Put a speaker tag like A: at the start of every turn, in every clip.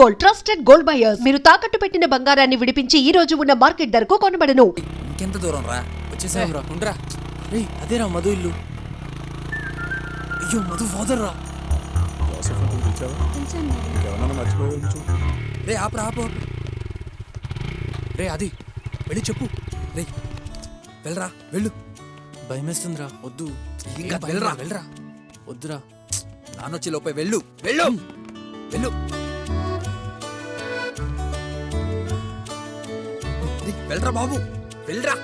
A: Gold trusted gold buyers మీరు తాకట్టు పెట్టిన బంగారాన్ని విడిపించి ఈ రోజు ఉన్న మార్కెట్ ధరకు కొనబడను.
B: ఇంకెంత దూరం రా?
C: వచ్చేసాం రా.
B: ఉండరా.
C: రేయ్ అదేరా మధు ఇల్లు. అయ్యో మధు ఫాదర్ రా.
B: రే ఆపరా ఆపు. రే అది వెళ్ళి చెప్పు. రే వెళ్ళరా వెళ్ళు.
C: భయమేస్తుందిరా. వద్దు.
B: ఇంకా వెళ్ళరా
C: రా,
B: వెళ్ళరా.
C: వద్దురా.
B: నానొచ్చి లోపే వెళ్ళు వెళ్ళు వెళ్ళు. రేయ్, వెళ్ళరా బాబు. వెళ్ళరా.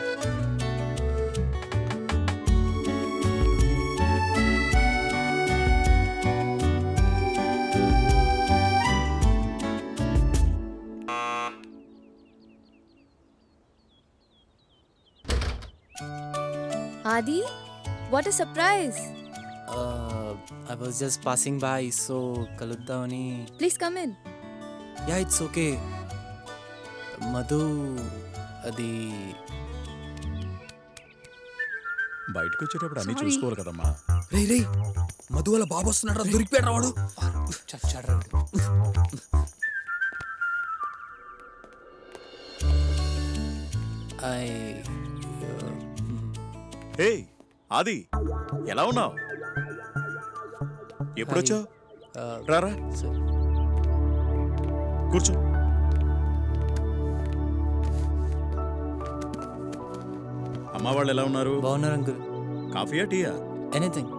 D: Adi, what a surprise!
C: I was just passing by so కలుద్దామని.
D: Please come in.
C: Yeah it's okay Madhu అది
E: బయటకు వచ్చేటప్పుడు అన్ని. చూసుకోవాలి కదమ్మా.
B: రే రే మధు వాళ్ళ బాబు వస్తున్నాడు రా దొరికిపోయాడు వాడు.
C: చచ్చాడ్రా ఐ
E: హే ఆది ఎలా ఉన్నావు? ఎప్పుడొచ్చావు? రారా. కూర్చో. అమ్మ వాళ్ళు ఎలా ఉన్నారు?
C: బాగున్నారు అంకుల్.
E: కాఫీయా టీయా?
C: ఎనీథింగ్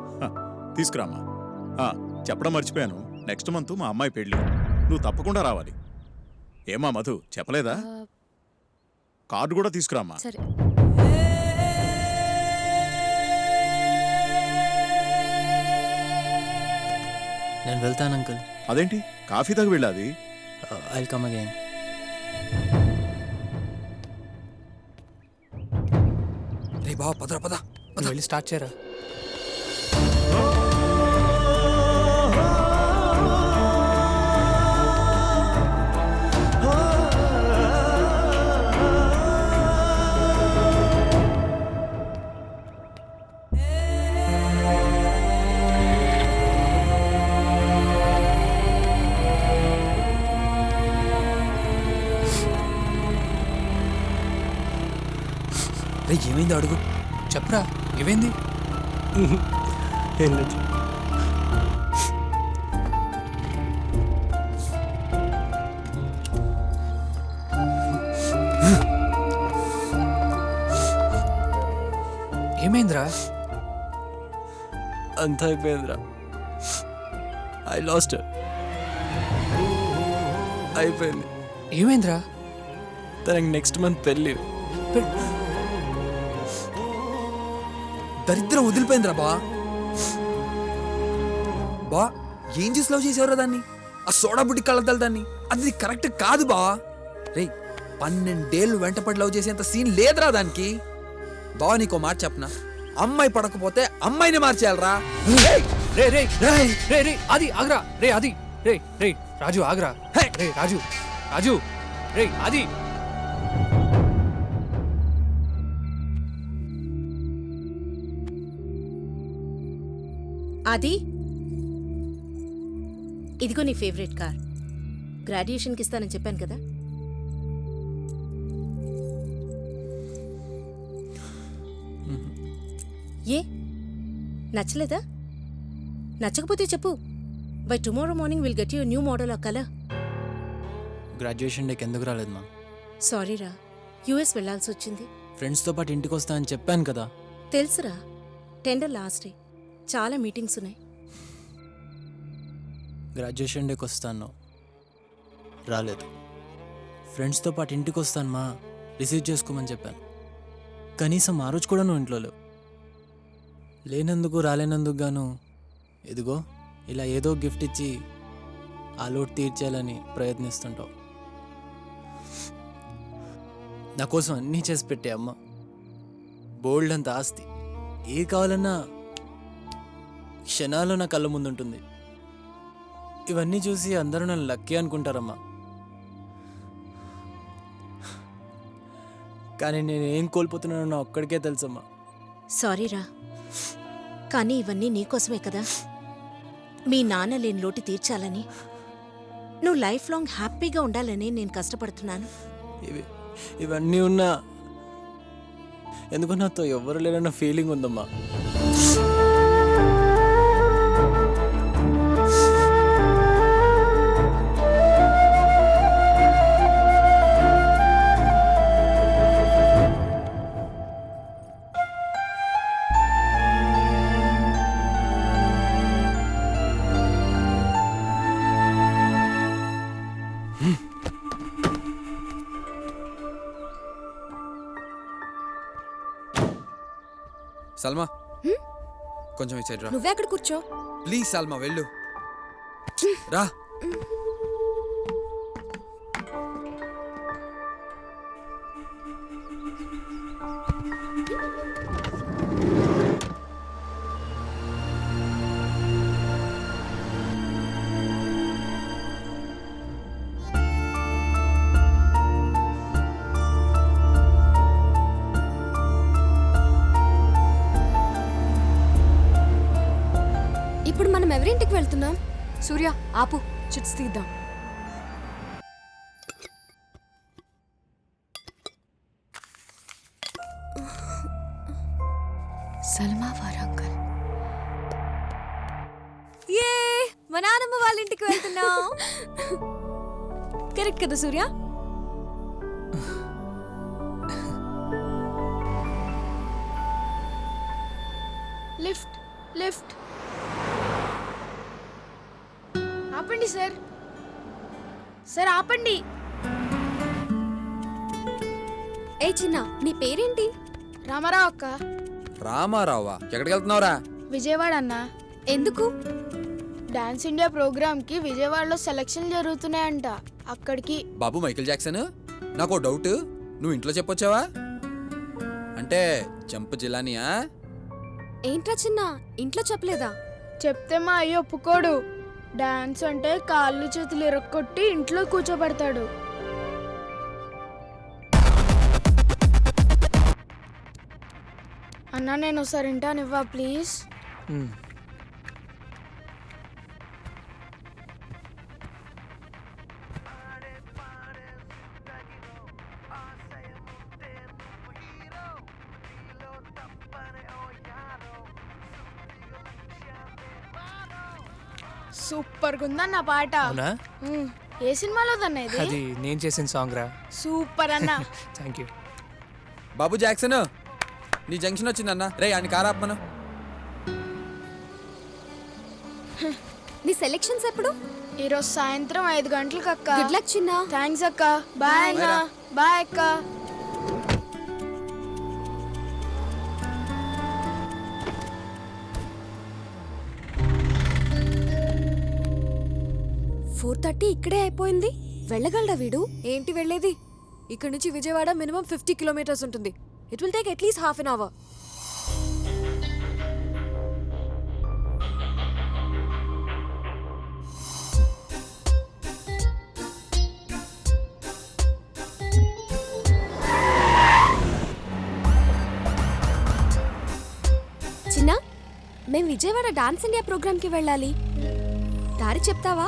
E: ఆ, చెప్పడం మర్చిపోయాను. నెక్స్ట్ మంత్ మా అమ్మాయి పెళ్ళి. నువ్వు తప్పకుండా రావాలి. ఏమా మధు చెప్పలేదా? కార్డు కూడా తీసుకురామ్మా
D: సరే.
C: నేను వెళ్తాను అంకుల్.
E: అదేంటి? కాఫీ తాగి వెళ్ళాది?
C: ఐ కమ్ అగైన్
B: బాబా పదరా పద.
C: వెళ్ళి స్టార్ట్ చేయరా.
B: ఏమైంది అడుగు. చెప్పరా? ఏమైంది ఏమైందిరా?
C: అంత అయిపోయిందిరా. ఐ లాస్ట్ అయిపోయింది.
B: ఏమైందిరా?
C: తనకి నెక్స్ట్ మంత్ పెళ్ళి.
B: దరిద్రం వదిలిపోయిందిరా బా. బా ఏం చేసి లవ్ చేసేవరా దాన్ని? ఆ సోడా బుడ్డి కళ్ళద్దాలు దాన్ని? అది కరెక్ట్ కాదు బా. రే పన్నెండేళ్ళు వెంటపడి లవ్ చేసేంత సీన్ లేదురా దానికి. బావ నీకో మాట చెప్పనా? అమ్మాయి పడకపోతే అమ్మాయిని మార్చేయాలరా.
F: రే రే రే రే రే అది ఆగ్రా. రే అది. రే రే రాజు ఆగ్రా! రే రాజు రాజు రే అది.
G: అది ఇదిగో నీ ఫేవరెట్ కార్. గ్రాడ్యుయేషన్కి ఇస్తానని చెప్పాను కదా. ఏ? నచ్చలేదా? నచ్చకపోతే చెప్పు. By tomorrow morning will get you new model ఆ కలర్
C: గ్రాడ్యుయేషన్ డేకి ఎందుకు రాలేదు మా
G: సారీరా యూఎస్ వెళ్ళాల్సి వచ్చింది.
C: ఫ్రెండ్స్తో పాటు ఇంటికి వస్తా అని చెప్పాను కదా.
G: తెలుసురా. టెండర్ లాస్ట్ డే చాలా మీటింగ్స్ ఉన్నాయి.
C: గ్రాడ్యుయేషన్ డేకి వస్తాను. రాలేదు. ఫ్రెండ్స్తో పాటు ఇంటికి వస్తాను మా. రిసీవ్ చేసుకోమని చెప్పాను. కనీసం ఆ రోజు కూడా నువ్వు ఇంట్లో లేవు. లేనందుకు రాలేనందుకు గాను ఇదిగో ఇలా ఏదో గిఫ్ట్ ఇచ్చి ఆ లోటు తీర్చేయాలని ప్రయత్నిస్తుంటావు. నా కోసం అన్నీ చేసి పెట్టే అమ్మ. బోల్డ్ అంత ఆస్తి. ఏ కావాలన్నా క్షణాల్లో నా కళ్ళ ముందుంటుంది. ఇవన్నీ చూసి అందరూ నన్ను లక్కీ అనుకుంటారమ్మా. కానీ నేను ఏం కోల్పోతున్నానో నా ఒక్కడికే తెలుసమ్మా.
G: సారీరా కానీ ఇవన్నీ నీకోసమే కదా. మీ నాన్న లేని లోటు తీర్చాలని నువ్వు లైఫ్ లాంగ్ హ్యాపీగా ఉండాలని నేను కష్టపడుతున్నాను.
C: ఇవి ఇవన్నీ ఉన్నా ఎందుకో నాతో ఎవరు లేరన్న ఫీలింగ్ ఉందమ్మా.
B: కొంచెం ఇచ్చేది రా.
D: నువ్వే అక్కడ కూర్చో.
B: ప్లీజ్ సల్మా వెళ్ళు. రా.
D: చిట్స్ తీద్దాం సల్మా వారంగల్ ఏ మా నాన్నమ్మ వాళ్ళ ఇంటికి వెళ్తున్నాం. కరెక్ట్ కదా సూర్య?
H: ఆపండి సార్. సార్ ఆపండి.
D: ఏ చిన్న నీ పేరేంటి?
H: రామారావు అక్క.
B: రామారావా? ఎక్కడికి వెళ్తున్నావురా
H: విజయవాడ అన్న.
D: ఎందుకు?
H: డాన్స్ ఇండియా ప్రోగ్రామ్కి విజయవాడలో సెలక్షన్ జరుగుతున్నాయంట. అక్కడికి.
B: బాబు మైకిల్ జాక్సన్? నాకు ఓ డౌట్. నువ్వు ఇంట్లో చెప్పొచ్చావా? అంటే చెంప జిలానియా
D: ఏంట్రా చిన్న ఇంట్లో చెప్పలేదా?
H: చెప్తే మా అయ్య ఒప్పుకోడు. డాన్స్ అంటే కాళ్ళు చేతులు ఇరక్కొట్టి ఇంట్లో కూర్చోబెడతాడు. అన్నా నేను ఒకసారి వింటానివ్వా ప్లీజ్? సూపర్ ఉందన్న పాట.
F: అవునా?
H: ఉమ్, ఏ సినిమాలో దన్న ఇది?
F: అది నేను చేసిన సాంగ్ రా.
H: సూపర్ అన్న.
F: థ్యాంక్ యూ
B: బాబు జాక్సన్ నీ జంక్షన్ వచ్చిందన్న. రే అని కారాపమను
D: నీ సెలెక్షన్స్ ఎప్పుడు?
H: ఈరోజు సాయంత్రం ఐదు గంటలకు అక్క
D: గుడ్ లక్ చిన్న.
H: థ్యాంక్స్ అక్క. బాయ్ అన్న బాయ్ అక్క.
D: ఫోర్ థర్టీ ఇక్కడే అయిపోయింది. వెళ్ళగలడా వీడు? ఏంటి వెళ్ళేది? ఇక్కడ నుంచి విజయవాడ మినిమం ఫిఫ్టీ కిలోమీటర్స్ ఉంటుంది. It will take at least half an hour చిన్న మేం విజయవాడ డాన్స్ ఇండియా ప్రోగ్రామ్కి వెళ్ళాలి. దారి చెప్తావా?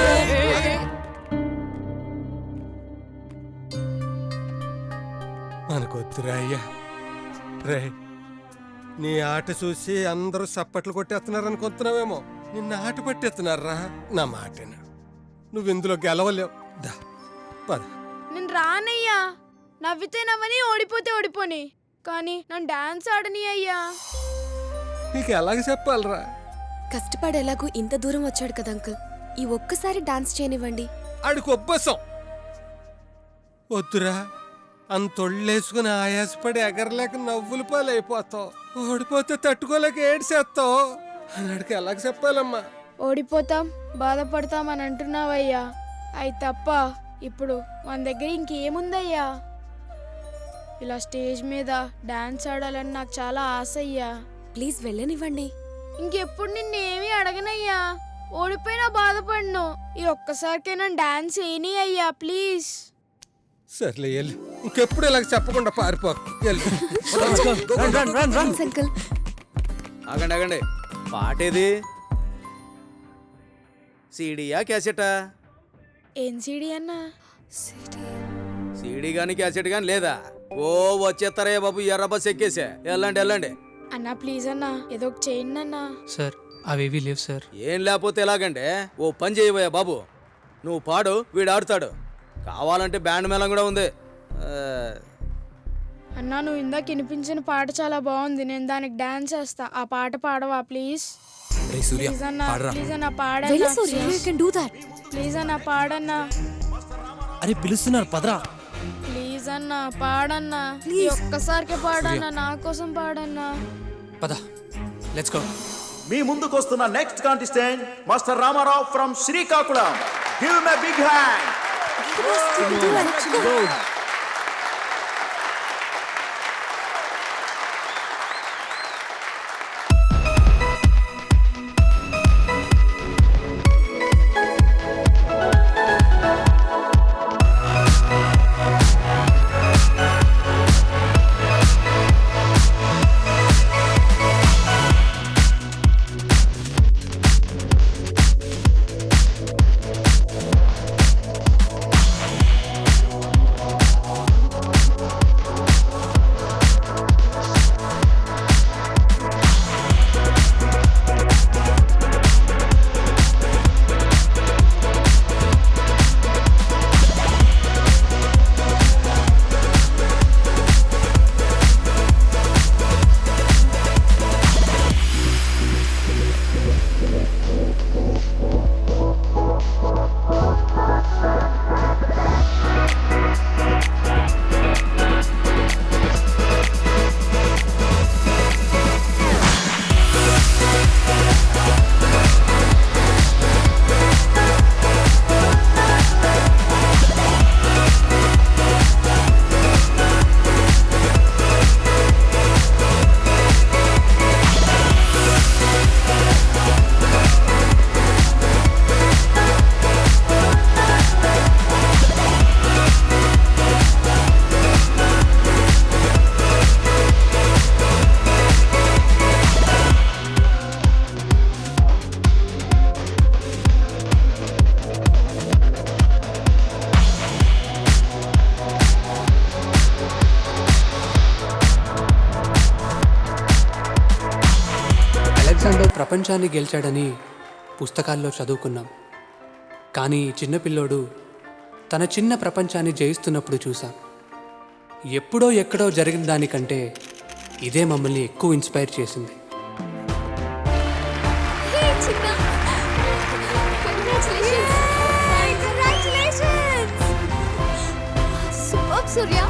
H: అయ్యా
I: రే నీ ఆట చూసి అందరూ సప్పట్లు కొట్టేస్తున్నారు అనుకుంటున్నావేమో నిన్న ఆట పట్టేస్తున్నారా? నా మాటను? నువ్వు ఇందులో గెలవలేవు. దా పద.
H: నేను రానయ్యా. నవ్వితే నవ్వని ఓడిపోతే ఓడిపోని. కానీ నన్ను డాన్స్ ఆడని అయ్యా.
I: నీకు ఎలాగ చెప్పాలరా?
D: కష్టపడి ఎలాగూ ఇంత దూరం వచ్చాడు కదా అంకుల్. ఈ ఒక్కసారి డాన్స్ చేయనివ్వండి.
I: ఆడికి ఒబ్బసం. వద్దురా. అంతొళ్ళేసుకుని ఆయాసపడి ఎగరలేక నవ్వులు పాలైపోతావు. ఓడిపోతే తట్టుకోలేక ఏడ్చేస్తావు. అన్నాడికి ఎలాగ చెప్పాలమ్మా?
H: ఓడిపోతాం బాధపడతాం అని అంటున్నావయ్యా. అయి తప్ప ఇప్పుడు మన దగ్గర ఇంకేముందయ్యా? ఇలా స్టేజ్ మీద డాన్స్ ఆడాలని నాకు చాలా ఆశ అయ్యా
D: ప్లీజ్ వెళ్ళనివ్వండి.
H: ఇంకెప్పుడు నిన్నేమీ అడగనయ్యా? ఓడిపోయినా బాధపడను. ఈ ఒక్కసారికైనా డాన్స్ ఏని అయ్యా ప్లీజ్.
I: సర్లే వెళ్ళు ఇంకెప్పుడు ఇలాగ చెప్పకుండా పారిపోకు వెళ్ళు
C: run run run run
D: uncle.
J: ఆగండి ఆగండి. పాటేది సీడీయా క్యాసెటా?
H: ఏం సీడీ అన్నా?
J: సీడీ గాని క్యాసెట్ గాని లేదా? ఓ వచ్చేస్తారే బాబు ఎర్ర బస్ ఎక్కేసా. వెళ్ళండి వెళ్ళండి
H: అన్నా ప్లీజ్ అన్నా ఏదో చేయండి అన్నా.
F: సార్ అవేవి లేవు సార్.
J: ఏం లేకపోతే ఎలాగంటే ఓ పని చేయబోయా బాబు. నువ్వు పాడు వీడు ఆడుతాడు. కావాలంటే బ్యాండ్ మేళం కూడా ఉంది.
H: అన్నా నువ్వు ఇందాక వినిపించిన పాట చాలా బాగుంది. నేను దానికి డాన్స్ చేస్తా. ఆ పాట పాడవా ప్లీజ్ ప్లీజ్ అన్నా ప్లీజ్ అన్నా పాడన్నా
D: Surya you can do that
H: please అన్నా పాడన్నా.
C: అరే పిలుస్తున్నారు పదరా.
H: ప్లీజ్ అన్నా పాడన్నా. ఈ ఒక్కసారికి పాడన్నా నా కోసం పాడన్నా.
F: పద లెట్స్ గో
K: మీ ముందుకు వస్తున్న next contestant master Ramarao from Srikakulam give me big hand Let's do it. Let's go.
F: Alexander ప్రపంచాన్ని గెలిచాడని పుస్తకాల్లో చదువుకున్నాం. కానీ చిన్నపిల్లోడు తన చిన్న ప్రపంచాన్ని జయిస్తున్నప్పుడు చూసాం ఎప్పుడో ఎక్కడో జరిగిన దానికంటే ఇదే మమ్మల్ని ఎక్కువ ఇన్స్పైర్ చేసింది.
D: సూర్య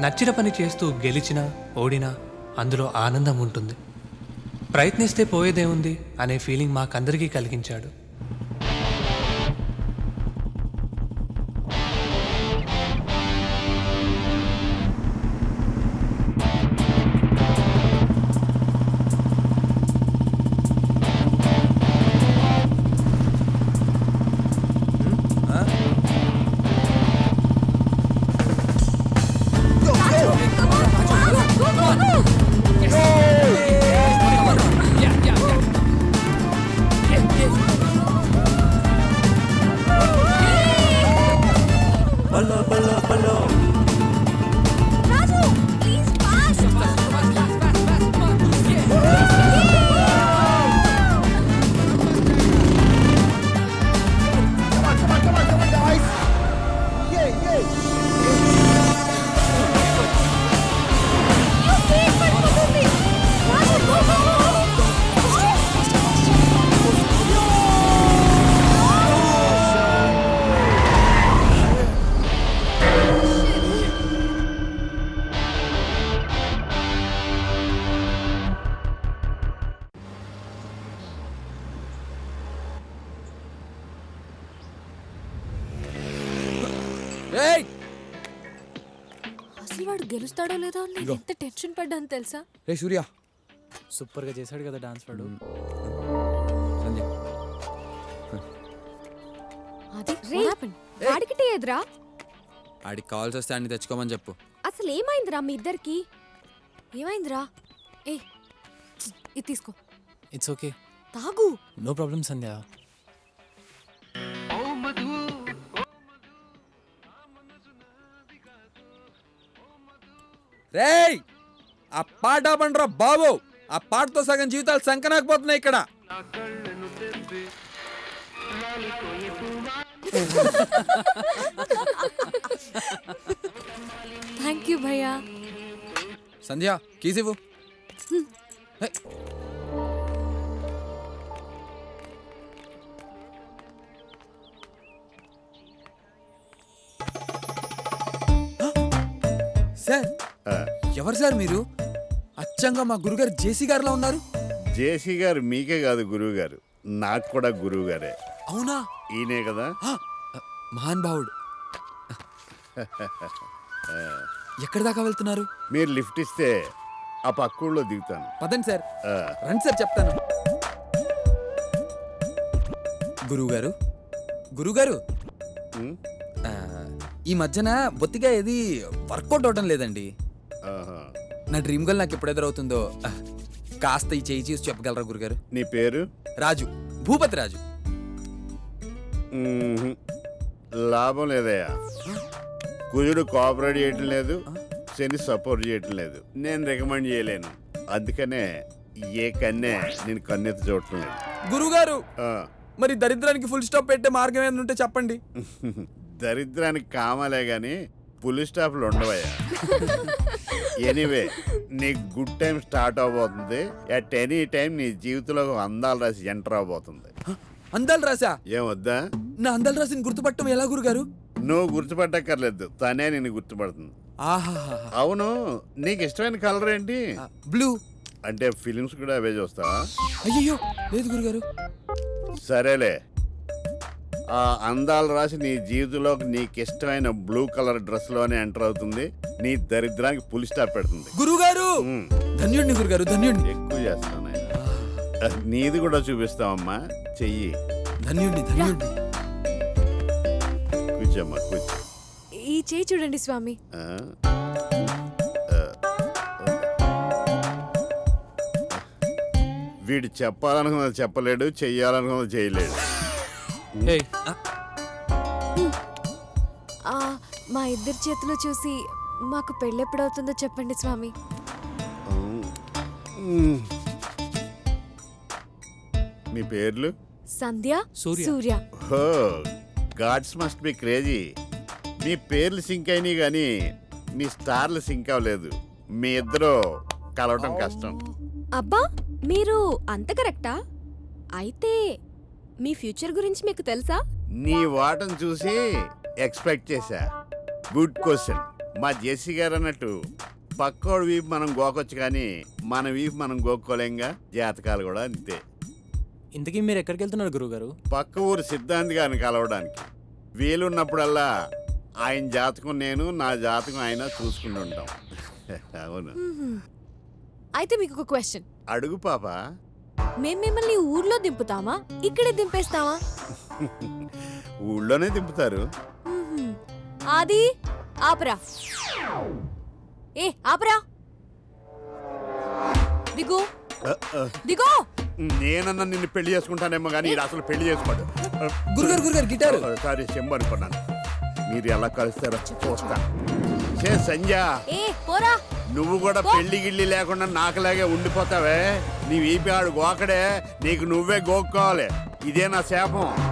F: నచ్చిన పని చేస్తూ గెలిచినా ఓడినా అందులో ఆనందం ఉంటుంది. ప్రయత్నిస్తే పోయేదేముంది అనే ఫీలింగ్ మాకందరికీ కలిగించాడు.
D: గెలుస్తాడో లేదో అని నేను ఎంత టెన్షన్ పడ్డాను తెలుసా?
B: రే సూర్య.
C: సూపర్గా చేశాడు కదా డాన్స్ వాడు.
B: సంధ్య
D: అది what happened?
H: వాడికి టీ ఎదురా
B: ఆడికి కావాల్సి వస్తే అన్ని తెచ్చుకోమని చెప్పు.
H: అసలు ఏమైందిరా మీ ఇద్దరికి?
D: ఏమైందిరా? ఏ ఇది తీసుకో.
C: ఇట్స్ ఓకే
D: తాగు.
C: నో ప్రాబ్లం సంధ్య
B: రేయ్ ఆ పాట పండ్రా బాబు. ఆ పాటతో సగం జీవితాలు సంకనాకపోతున్నాయి ఇక్కడ.
D: థ్యాంక్ యూ భయ్యా
B: సంధ్య కీసివ్వు ఎవరు సార్ మీరు? అచ్చంగా మా గురుగారు జేసీ గారిలో ఉన్నారు?
L: జేసీ గారు మీకే కాదు గురువు గారు నాకు కూడా గురువు గారే
B: అవునా?
L: ఈయనే కదా?
B: మహాన్ భావుడు ఎక్కడి దాకా వెళ్తున్నారు?
L: మీరు లిఫ్ట్ ఇస్తే ఆ పక్కూళ్ళో దిగుతాను.
B: పదండి సార్. రండి సార్ చెప్తాను. గురువుగారు? గురువుగారు? ఈ మధ్యన బొత్తిగా ఏది వర్కౌట్ అవడం లేదండి. నా డ్రీమ్ గర్ల్ నాకు ఎప్పుడు ఎదురవుతుందో ఆ, కాస్త ఈ చేయి చూసి చెప్పగలరా గురుగారు?
L: నీ పేరు?
B: రాజు భూపతి రాజు.
L: లాభం లేదయ్యా. కుజుడు కోఆపరేట్ చేయటం లేదు శని సపోర్ట్ చేయటం లేదు. నేను రికమెండ్ చేయలేను. అందుకనే ఏ కన్నే నేను కన్నెత్తి చూడటం లేదు.
B: గురువుగారు
L: ఆ,
B: మరి దరిద్రానికి ఫుల్ స్టాప్ పెట్టే మార్గం ఏమైనా ఉంటే చెప్పండి.
L: దరిద్రానికి కామాలే గాని పులి స్టాప్లు ఉండవయ్యా. ఎనీవే నీ గుడ్ టైం స్టార్ట్ అవబోతుంది. అట్ ఎనీ టైం నీ జీవితంలో అందాలు రాసి ఎంటర్ అవబోతుంది.
B: అందాలు రాసా
L: ఏమొద్దా
B: నా అందాలు రాసిని గుర్తుపట్టడం ఎలా గురుగారు?
L: నువ్వు గుర్తుపట్టక్కర్లేదు తనే నేను గుర్తుపడుతుంది. అవును నీకు ఇష్టమైన కలర్ ఏంటి?
B: బ్లూ
L: అంటే ఫిలిమ్స్ కూడా అవే చూస్తావా?
B: అయ్యయ్యో లేదు గురుగారు.
L: సరేలే ఆ అందాలు రాసి నీ జీవితంలోకి నీకు ఇష్టమైన బ్లూ కలర్ డ్రెస్లోనే ఎంటర్ అవుతుంది. నీ దరిద్రానికి పులి స్టాప్ పెడుతుంది.
B: గురువుగారు
L: ఉమ్,
B: ధన్యుడిని గురుగారు ధన్యుడిని.
L: ఎక్కువ చేస్తాను నీది కూడా చూపిస్తావమ్మా. చెయ్యి.
B: ధన్యుడిని ధన్యుడిని.
L: కూర్చోమ్మా కూర్చో.
D: ఈ చేయి చూడండి స్వామి.
L: ఆ? ఆ, వీడు చెప్పాలనుకున్నది చెప్పలేడు చెయ్యాలనుకున్నది చేయలేడు.
C: ఏయ్.
D: ఆ, మా ఇద్దరి చేతిలో చూసి మాకు పెళ్ళెప్పుడవుతుందో చెప్పండి స్వామి.
L: మీ. పేర్లు?
D: Sandhya
F: Surya.
D: Surya.
L: Oh gods must be crazy. మీ పేర్లు సింక్ అయినాయి కానీ మీ స్టార్లు సింక్ అవ్వలేదు. మీ ఇద్దరు కలవటం కష్టం.
H: అబ్బా మీరు అంత కరెక్టా? అయితే మీ ఫ్యూచర్ గురించి మీకు తెలుసా?
L: నీ వాటం చూసి ఎక్స్పెక్ట్ చేశా. Good question. మా జెస్సీ గారు అన్నట్టు పక్కోడు వీపు మనం గోకొచ్చు కానీ మన వీపు మనం గోక్కోలేంగా? జాతకాలు కూడా అంతే.
C: ఇంతకీ మీరు ఎక్కడికి వెళ్తున్నారు గురుగారు
L: పక్క ఊరు సిద్ధాంత్ గారిని కలవడానికి. వీలున్నప్పుడల్లా ఆయన జాతకం నేను నా జాతకం ఆయన చూసుకుంటుంటాం. అవును.
D: అయితే మీకు ఒక క్వశ్చన్.
L: అడుగు పాప.
D: మేము మిమ్మల్ని ఊర్లో దింపుతామా? ఇక్కడే దింపేస్తామా?
L: ఊళ్ళోనే దింపుతారు.
D: మ్మ్హ్మ్. ఆది ఆపరా. ఏ ఆపరా. దిగు.
L: అ, అ,
D: దిగో.
L: నేనన్నా నిన్ను పెళ్ళి చేసుకుంటానేమో కానీ ఈడు అసలు పెళ్ళి చేసుకోడు.
B: గురుగారు గురుగారు గిటారు.
L: సారీ చెంబు అనుకున్నాను మీరు ఎలా కలుస్తారో చూస్తా. చే సంజ
D: ఏ పోరా.
L: నువ్వు కూడా పెళ్ళి గిళ్ళి లేకుండా నాకులాగే ఉండిపోతావే. నీ వీపి ఆడు గోకడే నీకు నువ్వే గోక్కోవాలి. ఇదే నా శాపం.